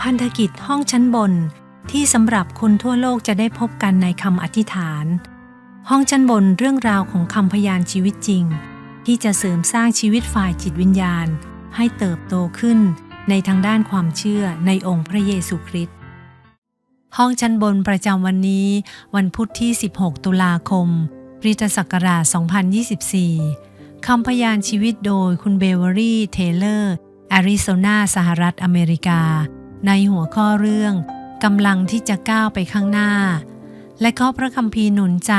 พันธกิจห้องชั้นบนที่สำหรับคนทั่วโลกจะได้พบกันในคำอธิษฐาน ห้องชั้นบนเรื่องราวของคำพยานชีวิตจริง ที่จะเสริมสร้างชีวิตฝ่ายจิตวิญญาณ ให้เติบโตขึ้นในทางด้านความเชื่อในองค์พระเยซูคริสต์ห้องชั้นบนประจำวันนี้ วันพุธที่ 16 ตุลาคมคริสตศักราช 2024 คำพยานชีวิตโดยคุณเบเวอรี่ เทเลอร์แอริโซนา สหรัฐอเมริกา ในหัวข้อเรื่องกำลังที่จะก้าวไปข้างหน้า และข้อพระคัมภีร์หนุนใจ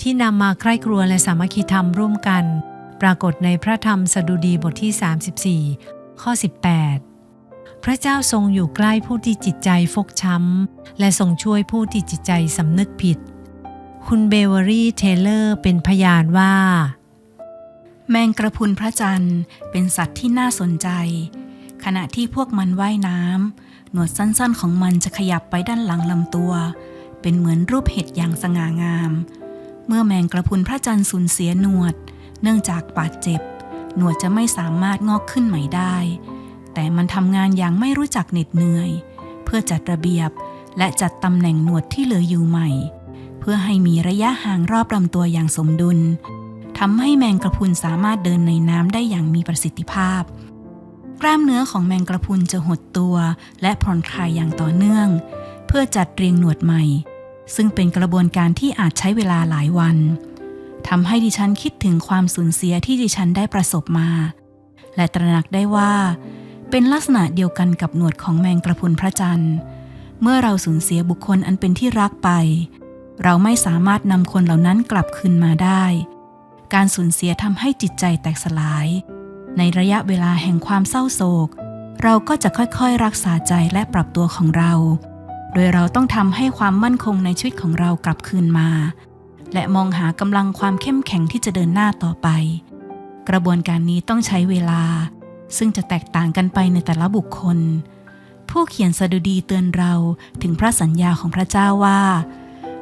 ที่นำมาใคร่ครัวและสามัคคีธรรมร่วมกัน ปรากฏในพระธรรมสดุดีบทที่ 34 ข้อ 18 พระเจ้าทรงอยู่ใกล้ผู้ที่จิตใจฟกช้ำ และทรงช่วยผู้ที่จิตใจสำนึกผิด คุณเบเวอรี่เทเลอร์เป็นพยานว่า แมงกระพุนพระจันทร์เป็นสัตว์ที่น่าสนใจ ขณะที่พวกมันว่ายน้ำ หนวดสั้นๆของมันจะขยับไปด้านหลังลำตัว เป็นเหมือนรูปเห็ดอย่างสง่างาม เมื่อแมงกระพุนพระจันทร์สูญเสียหนวด เนื่องจากบาดเจ็บ หนวดจะไม่สามารถงอกขึ้นใหม่ได้ แต่มันทำงานอย่างไม่รู้จักเหน็ดเหนื่อย เพื่อจัดระเบียบและจัดตำแหน่งหนวดที่เหลืออยู่ใหม่ เพื่อให้มีระยะห่างรอบลำตัวอย่างสมดุลทำให้แมงกระพุนสามารถเดินในน้ำได้อย่างมีประสิทธิภาพ กล้ามเนื้อของแมงกระพุนจะหดตัว และผ่อนคลายอย่างต่อเนื่อง เพื่อจัดเรียงหนวดใหม่ ซึ่งเป็นกระบวนการที่อาจใช้เวลาหลายวันทำให้ดิฉันคิดถึงความสูญเสียที่ดิฉันได้ประสบมา และตระหนักได้ว่า เป็นลักษณะเดียวกันกับหนวดของแมงกระพุนพระจันทร์ เมื่อเราสูญเสียบุคคลอันเป็นที่รักไป เราไม่สามารถนำคนเหล่านั้นกลับคืนมาได้ การสูญเสียทำให้จิตใจแตกสลาย ในระยะเวลาแห่งความเศร้าโศก เราก็จะค่อยๆ รักษาใจและปรับตัวของเรา โดยเราต้องทำให้ความมั่นคงในชีวิตของเรากลับคืนมา และมองหากำลังความเข้มแข็งที่จะเดินหน้าต่อไป กระบวนการนี้ต้องใช้เวลา ซึ่งจะแตกต่างกันไปในแต่ละบุคคล ผู้เขียนสดุดีเตือนเราถึงพระสัญญาของพระเจ้าว่า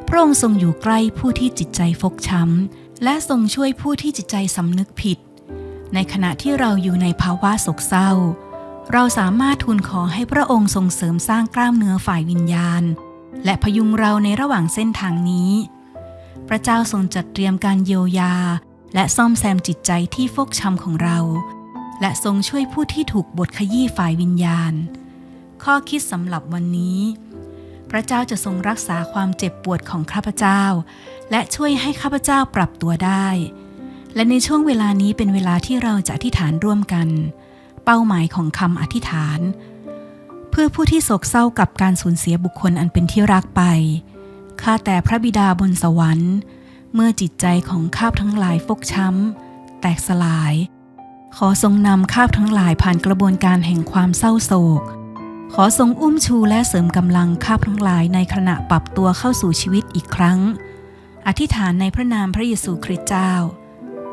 พระองค์ทรงอยู่ใกล้ผู้ที่จิตใจฟกช้ำและทรงช่วยผู้ที่จิตใจสำนึกผิด ในขณะที่เราอยู่ในภาวะโศกเศร้า เราสามารถทูลขอให้พระองค์ทรงเสริมสร้างกล้ามเนื้อฝ่ายวิญญาณ และพยุงเราในระหว่างเส้นทางนี้ พระเจ้าทรงจัดเตรียมการเยียวยา และซ่อมแซมจิตใจที่ฟกช้ำของเรา และทรงช่วยผู้ที่ถูกบทขยี้ฝ่ายวิญญาณ ข้อคิดสำหรับวันนี้ พระเจ้าจะทรงรักษาความเจ็บปวดของข้าพเจ้า และช่วยให้ข้าพเจ้าปรับตัวได้ และในช่วงเวลานี้เป็นเวลาที่เราจะอธิษฐานร่วมกัน เป้าหมายของคำอธิษฐาน เพื่อผู้ที่โศกเศร้ากับการสูญเสียบุคคลอันเป็นที่รักไป ข้าแต่พระบิดาบนสวรรค์ เมื่อจิตใจของข้าพทั้งหลายฟกช้ำ แตกสลาย ขอทรงนำข้าพทั้งหลายผ่านกระบวนการแห่งความเศร้าโศก ขอทรงอุ้มชูและเสริมกำลังข้าพทั้งหลายในขณะปรับตัวเข้าสู่ชีวิตอีกครั้ง อธิษฐานในพระนามพระเยซูคริสต์เจ้า